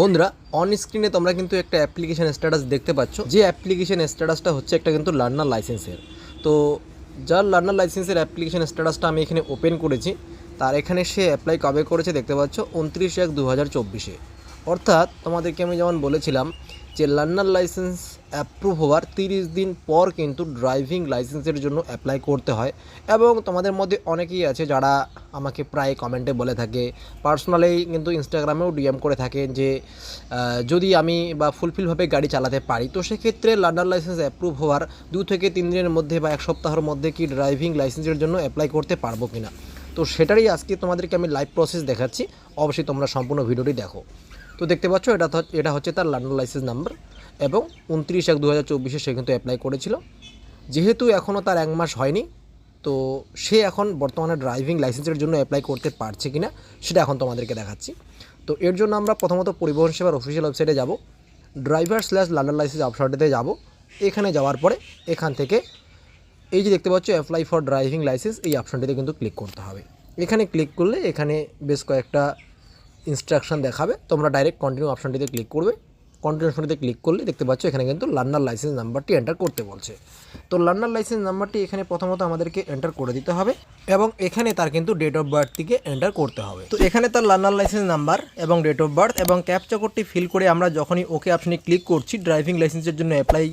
বন্ধুরা অন স্ক্রিনে তোমরা কিন্তু একটা অ্যাপ্লিকেশান স্ট্যাটাস দেখতে পাচ্ছ। যে অ্যাপ্লিকেশান স্ট্যাটাসটা হচ্ছে একটা কিন্তু লার্নার লাইসেন্সের তো যার লার্নার লাইসেন্সের অ্যাপ্লিকেশান স্ট্যাটাসটা আমি এখানে ওপেন করেছি, তার এখানে সে অ্যাপ্লাই কবে করেছে দেখতে পাচ্ছ? উনত্রিশ এক দু হাজার চব্বিশে। অর্থাৎ তোমাদেরকে আমি যেমন বলেছিলাম যে লার্নার লাইসেন্স অ্যাপ্রুভ হওয়ার তিরিশ দিন পর কিন্তু ড্রাইভিং লাইসেন্সের জন্য অ্যাপ্লাই করতে হয়। এবং তোমাদের মধ্যে অনেকেই আছে যারা আমাকে প্রায় কমেন্টে বলে থাকে। পার্সোনালি কিন্তু ইনস্টাগ্রামেও ডিএম করে থাকে যে যদি আমি বা ফুলফিলভাবে গাড়ি চালাতে পারি, তো সেক্ষেত্রে লার্নার লাইসেন্স অ্যাপ্রুভ হওয়ার দু থেকে তিন দিনের মধ্যে বা এক সপ্তাহের মধ্যে কি ড্রাইভিং লাইসেন্সের জন্য অ্যাপ্লাই করতে পারব কিনা? তো সেটারই আজকে তোমাদেরকে আমি লাইভ প্রসেস দেখাচ্ছি। অবশ্যই তোমরা সম্পূর্ণ ভিডিওটি দেখো। তো দেখতে পাচ্ছ, এটা এটা হচ্ছে তার লার্নার লাইসেন্স নাম্বার এবং উনত্রিশ এক দু হাজার চব্বিশে সে কিন্তু অ্যাপ্লাই করেছিল। যেহেতু এখনও তার এক মাস হয়নি, তো সে এখন বর্তমানে ড্রাইভিং লাইসেন্সের জন্য অ্যাপ্লাই করতে পারছে কিনা, সেটা এখন তোমাদেরকে দেখাচ্ছি। তো এর জন্য আমরা প্রথমত পরিবহন সেবার অফিসিয়াল ওয়েবসাইটে যাব ড্রাইভার স্ল্যাশ লার্নার লাইসেন্স অপশনটিতে যাব। এখানে যাওয়ার পরে এখান থেকে এই যে দেখতে পাচ্ছ অ্যাপ্লাই ফর ড্রাইভিং লাইসেন্স এই অপশনটিতে কিন্তু ক্লিক করতে হবে। এখানে ক্লিক করলে এখানে বেশ কয়েকটা ইনস্ট্রাকশন দেখাবে, তোমরা ডাইরেক্ট কন্টিনিউ অপশনটিতে ক্লিক করবে। কন্টিনিউ অপশনটিতে ক্লিক করলে দেখতে পাচ্ছ এখানে কিন্তু লার্নার লাইসেন্স নাম্বারটি এন্টার করতে বলছে। তো লার্নার লাইসেন্স নাম্বারটি এখানে প্রথমত আমাদেরকে এন্টার করে দিতে হবে এবং এখানে তার কিন্তু ডেট অফ বার্থটিকে এন্টার করতে হবে। তো এখানে তার লার্নার লাইসেন্স নাম্বার এবং ডেট অফ বার্থ এবং ক্যাপচা কোডটি ফিল করে আমরা যখনই ওকে অপশনে ক্লিক করছি ড্রাইভিং লাইসেন্সের জন্য অ্যাপ্লাই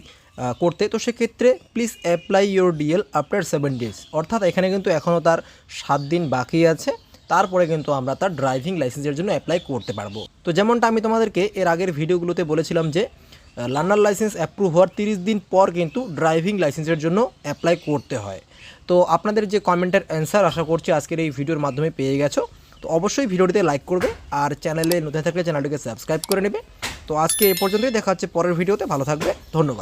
করতে, তো সেক্ষেত্রে please apply your DL after seven days অর্থাৎ এখানে কিন্তু এখনও তার সাত দিন বাকি আছে। তারপরে কিন্তু আমরা তার ড্রাইভিং লাইসেন্সের জন্য অ্যাপ্লাই করতে পারব। তো যেমনটা আমি তোমাদেরকে এর আগের ভিডিওগুলোতে বলেছিলাম যে লার্নার লাইসেন্স অ্যাপ্রুভ হওয়ার তিরিশ দিন পর কিন্তু ড্রাইভিং লাইসেন্সের জন্য অ্যাপ্লাই করতে হয়। তো আপনাদের যে কমেন্টের অ্যান্সার আশা করছি আজকের এই ভিডিওর মাধ্যমে পেয়ে গেছো। তো অবশ্যই ভিডিওটিতে লাইক করবে আর চ্যানেলে নতুন থাকলে চ্যানেলটিকে সাবস্ক্রাইব করে নেবে। তো আজকে এ পর্যন্তই, দেখা হচ্ছে পরের ভিডিওতে, ভালো থাকবে, ধন্যবাদ।